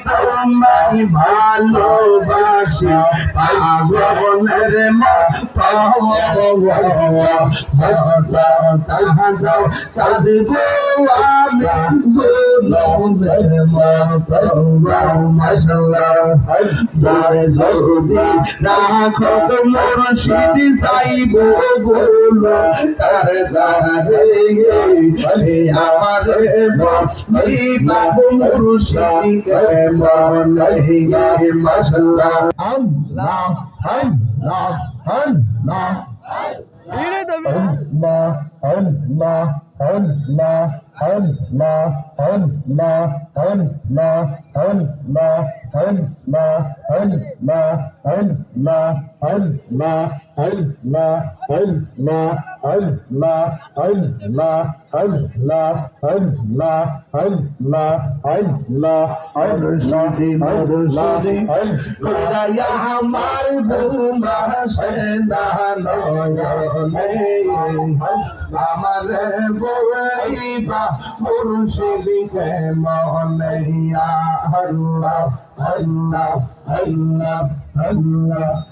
তোমায় ভালোবাসি পাগলের মতো কাঁদব আমি যদি রাখো মুর্শিদ চাইব বলো তার দারে আমার বাবু মুর্শিদ মশলা আল্লাহ আল্লাহ আল্লাহ আল্লাহ আল্লাহ আল্লাহ Allah, Allah, Allah, Allah, Allah, Allah, Allah, Allah, Allah, Allah, Allah, Allah, Allah, Allah, Allah, Allah, Allah, Allah, Murshidi Murshidi খুদায়া আমার ঘুমা সেনা নয়নে আমার বইবা মুর্শিদি কে মনেয়া আল্লাহ আল্লাহ আল্লাহ আল্লাহ।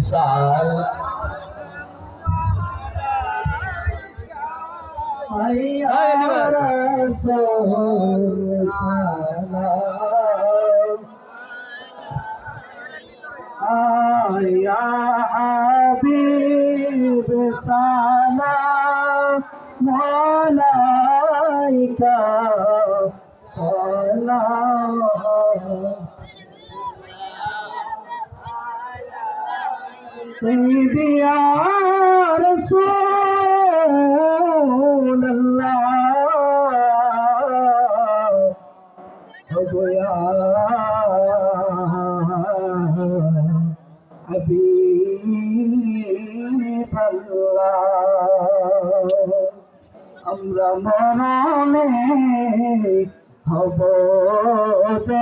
সাল। আয়া হাবিব সালাম মালাইকা সালাম। আমরা মরণে হব যে